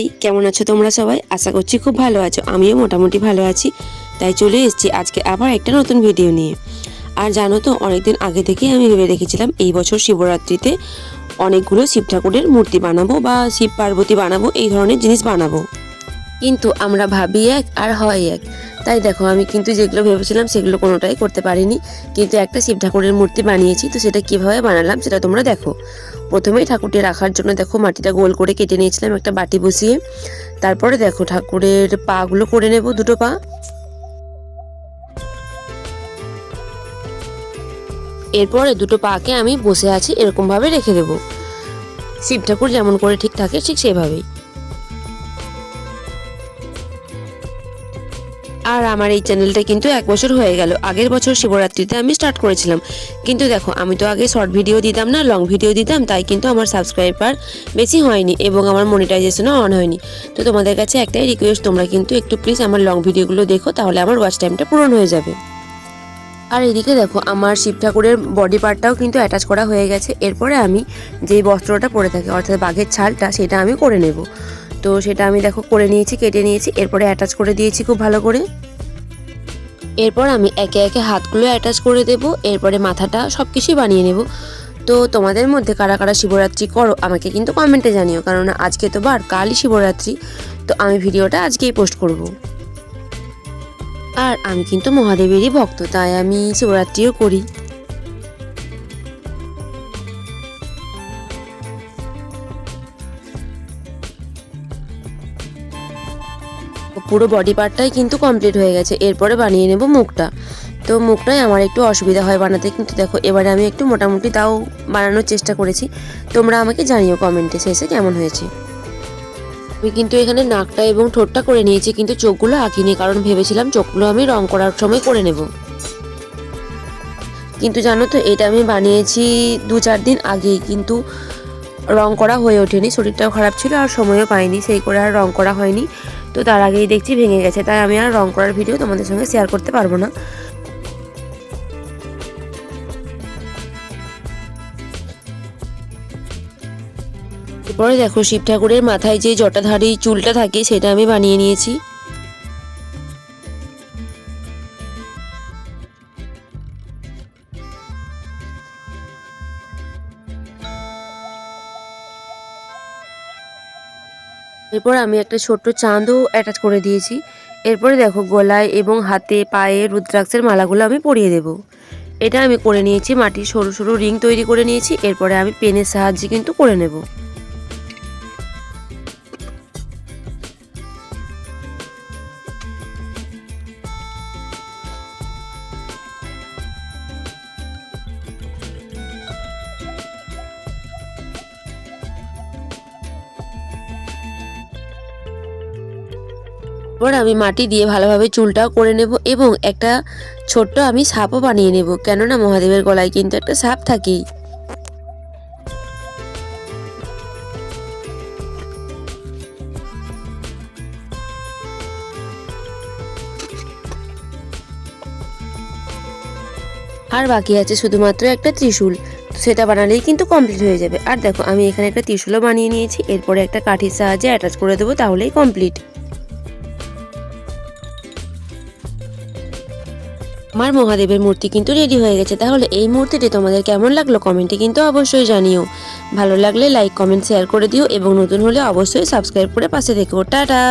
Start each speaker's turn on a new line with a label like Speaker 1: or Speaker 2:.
Speaker 1: High কেমন আছো তোমরা সবাই? আশা করছি খুব ভালো আছো। আমিও মোটামুটি ভালো আছি। তাই চলে এসেছি আজকে আবার একটা নতুন ভিডিও নিয়ে। আর জানো তো, অনেকদিন আগে থেকে আমি ভেবে রেখেছিলাম এই বছর শিবরাত্রিতে অনেকগুলো শিব ঠাকুরের মূর্তি বানাবো বা শিব পার্বতী বানাবো, এই ধরনের জিনিস বানাবো। কিন্তু আমরা ভাবি এক আর হয় এক। তাই দেখো, আমি কিন্তু যেগুলো ভেবেছিলাম সেগুলো কোনোটাই করতে পারিনি। কিন্তু একটা শিব ঠাকুরের মূর্তি বানিয়েছি, তো সেটা কীভাবে বানালাম সেটা তোমরা দেখো। প্রথমেই ঠাকুরটি রাখার জন্য দেখো, মাটিটা গোল করে কেটে নিয়েছিলাম একটা বাটি বসিয়ে। তারপরে দেখো, ঠাকুরের পাগুলো করে নেব দুটো পা। এরপরে দুটো পাকে আমি বসে আছি, এরকমভাবে রেখে দেবো। শিব ঠাকুর যেমন করে ঠিক থাকে, ঠিক সেভাবেই। আর আমার এই চ্যানেলটা কিন্তু এক বছর হয়ে গেল। আগের বছর শিবরাত্রিতে আমি স্টার্ট করেছিলাম। কিন্তু দেখো, আমি তো আগে শর্ট ভিডিও দিতাম না লং ভিডিও দিতাম, তাই কিন্তু আমার সাবস্ক্রাইবার বেশি হয়নি এবং আমার মনিটাইজেশনও অন হয়নি। তো তোমাদের কাছে একটাই রিকোয়েস্ট তোমরা কিন্তু একটু প্লিজ আমার লং ভিডিওগুলো দেখো, তাহলে আমার ওয়াচ টাইমটা পূরণ হয়ে যাবে। আর এদিকে দেখো, আমার শিব ঠাকুরের বডি পার্টটাও কিন্তু অ্যাটাচ করা হয়ে গেছে। এরপরে আমি যেই বস্ত্রটা পরে থাকি, অর্থাৎ বাঘের ছালটা, সেটা আমি করে নেব। তো সেটা আমি দেখো করে নিয়েছি, কেটে নিয়েছি, এরপরে অ্যাটাচ করে দিয়েছি খুব ভালো করে। এরপর আমি একে একে হাতগুলো অ্যাটাচ করে দেব, এরপরে মাথাটা সব কিছুই বানিয়ে নেব। তো তোমাদের মধ্যে কারা কারা শিবরাত্রি করো, আমাকে কিন্তু কমেন্টে জানিও কারণ আজকে তো বার, কালই শিবরাত্রি। তো আমি ভিডিওটা আজকেই পোস্ট করব। আর আমি কিন্তু মহাদেবেরই ভক্ত, তাই আমি শিবরাত্রিও করি। পুরো বডি পার্টটাই কিন্তু কমপ্লিট হয়ে গেছে। এরপরে বানিয়ে নেব মুখটা। তো মুখটাই আমার একটু অসুবিধা হয় বানাতে, কিন্তু দেখো, এবারে আমি একটু মোটামুটি তাও বানানোর চেষ্টা করেছি। তোমরা আমাকে জানিও কমেন্টে শেষে কেমন হয়েছে। আমি কিন্তু এখানে নাকটা এবং ঠোঁটটা করে নিয়েছি, কিন্তু চোখগুলো আঁকিনি, কারণ ভেবেছিলাম চোখগুলো আমি রং করার সময় করে নেব। কিন্তু জানো তো, এটা আমি বানিয়েছি দু চার দিন আগেই, কিন্তু রং করা হয়ে ওঠেনি, শরীরটাও খারাপ ছিল আর সময়ও পাইনি, সেই করে আর রং করা হয়নি। তো তার আগেই দেখছি ভেঙে গেছে, তাই আমি আর রং করার ভিডিও তোমাদের সঙ্গে শেয়ার করতে পারব না। এরপরে দেখো শিব ঠাকুরের মাথায় যে জটাধারী চুলটা থাকে, সেটা আমি বানিয়ে নিয়েছি। এরপর আমি একটা ছোট্ট চাঁদও অ্যাটাচ করে দিয়েছি। এরপরে দেখো গলায় এবং হাতে, পায়ে রুদ্রাক্ষের মালাগুলো আমি পরিয়ে দেব। এটা আমি করে নিয়েছি মাটির সরু সরু রিং তৈরি করে নিয়েছি। এরপরে আমি পেনের সাহায্যে কিন্তু করে নেব। এবার আমি মাটি দিয়ে ভালোভাবে চুলটাও করে নেব এবং একটা ছোট্ট আমি সাপও বানিয়ে নেব। কেননা মহাদেবের গলায় কিন্তু একটা সাপ থাকেই। আর বাকি আছে শুধুমাত্র একটা ত্রিশূল। সেটা বানালেই কিন্তু কমপ্লিট হয়ে যাবে। আর দেখো, আমি এখানে একটা ত্রিশূলও বানিয়ে নিয়েছি। এরপরে একটা কাঠির সাহায্যে অ্যাটাচ করে দেবো, তাহলেই কমপ্লিট আমার মহাদেবের মূর্তি কিন্তু রেডি হয়ে গেছে। তাহলে এই মূর্তিটি তোমাদের কেমন লাগল কমেন্টে কিন্তু অবশ্যই জানিও। ভালো লাগলে লাইক কমেন্ট শেয়ার করে দিও এবং নতুন হলে অবশ্যই সাবস্ক্রাইব করে পাশে দেখো টাটা!